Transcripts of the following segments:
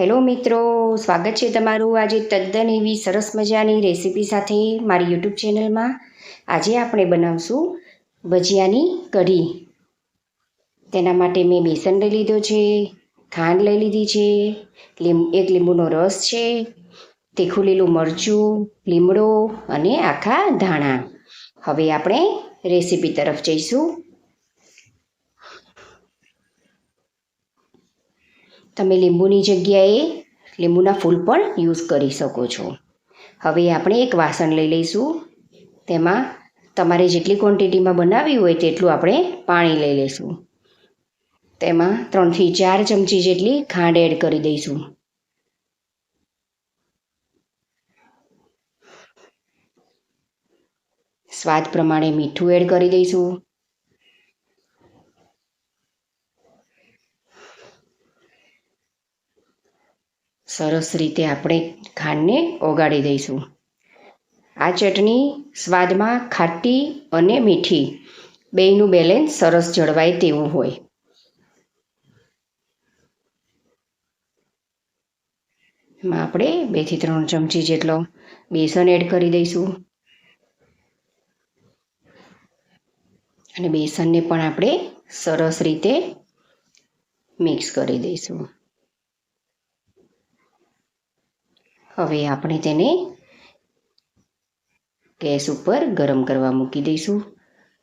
Hello મિત્રો, સ્વાગત છે તમારું આજે તદ્દન એવી સરસ મજાની રેસીપી સાથે મારી યુટ્યુબ ચેનલમાં. આજે આપણે બનાવશું ભજીયાની કઢી. તેના માટે મેં બેસન લઈ લીધો છે, ખાંડ લઈ લીધી છે, લીમ, એક લીંબુનો રસ છે, તીખું લીલું મરચું, લીમડો અને આખા ધાણા. હવે આપણે રેસીપી તરફ જઈશું. તમે લીંબુની જગ્યાએ લીંબુના ફૂલ પણ યુઝ કરી શકો છો. હવે આપણે એક વાસણ લઈ લઈશું. તેમાં તમારે જેટલી ક્વોન્ટિટીમાં બનાવવી હોય તેટલું આપણે પાણી લઈ લઈશું. તેમાં ત્રણથી ચાર ચમચી જેટલી ખાંડ એડ કરી દઈશું. સ્વાદ પ્રમાણે મીઠું એડ કરી દઈશું. સરસ રીતે આપણે ખાંડને ઓગાળી દઈશું. આ ચટણી સ્વાદમાં ખાટી અને મીઠી, બેયનું બેલેન્સ સરસ જળવાય તેવું હોય. એમાં આપણે બેથી ત્રણ ચમચી જેટલો બેસન એડ કરી દઈશું. અને બેસનને પણ આપણે સરસ રીતે મિક્સ કરી દઈશું. હવે આપણે તેને ગેસ ઉપર ગરમ કરવા મૂકી દઈશું.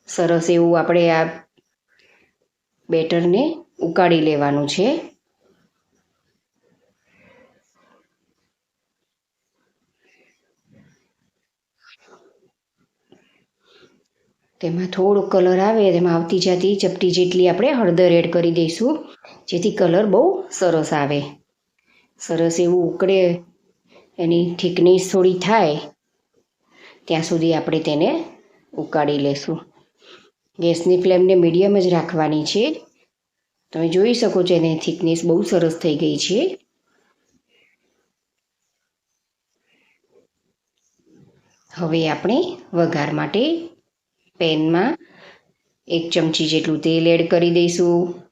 સરસ એવું આપણે આ બેટરને ઉકાળી લેવાનું છે. તેમાં થોડો કલર આવે, તેમાં આવતી જાતી ચપટી જેટલી આપણે હળદર એડ કરી દઈશું, જેથી કલર બહુ સરસ આવે. સરસ એવું ઉકળે એની થિકનેસ થોડી થાય, ત્યાં સુધી આપણે તેને ઉકાળી લેશું. ગેસની ફ્લેમને મીડિયમ જ રાખવાની છે. તમે જોઈ શકો છો એની થિકનેસ બહુ સરસ થઈ ગઈ છે. હવે આપણે વઘાર માટે પેનમાં એક ચમચી જેટલું તેલ એડ કરી દઈશું.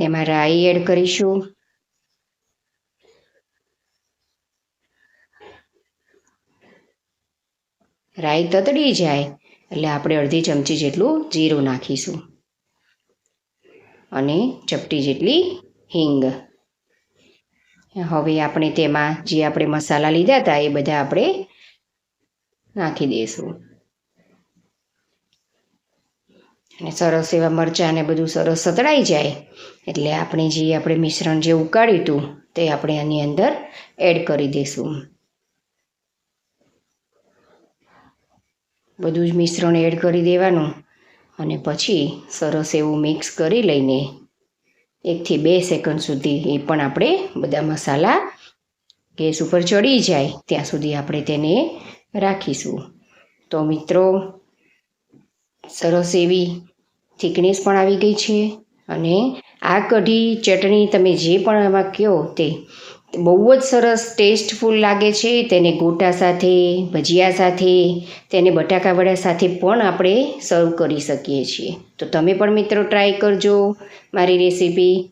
એમાં રાઈ એડ કરીશું. રાઈ તતડી જાય, એટલે આપણે અડધી ચમચી જેટલું જીરું નાખીશું. અને ચપટી જેટલી હિંગ. હવે આપણે તેમાં જે આપણે મસાલા લીધા હતા, એ બધા આપણે નાખી દઈશું અને સરસ એવા મરચાં ને બધું સરસ સતળાઈ જાય. એટલે આપણે જે આપણે મિશ્રણ જે ઉકાળ્યું હતું, તે આપણે આની અંદર એડ કરી દઈશું બધું જ મિશ્રણ એડ કરી દેવાનું અને પછી સરસ એવું મિક્સ કરી લઈને એકથી બે સેકન્ડ સુધી એ પણ આપણે બધા મસાલા ગેસ ઉપર ચડી જાય. ત્યાં સુધી આપણે તેને રાખીશું. તો મિત્રો, સરસ એવી થિકનેસ પણ આવી ગઈ છે અને આ કઢી ચટણી તમે જે પણ આમાં કહો તે બહુ જ સરસ ટેસ્ટફુલ લાગે છે. તેને ગોટા સાથે, ભજીયા સાથે, તેને બટાકાવડા સાથે પણ આપણે સર્વ કરી શકીએ છીએ. તો તમે પણ મિત્રો ટ્રાય કરજો મારી રેસીપી.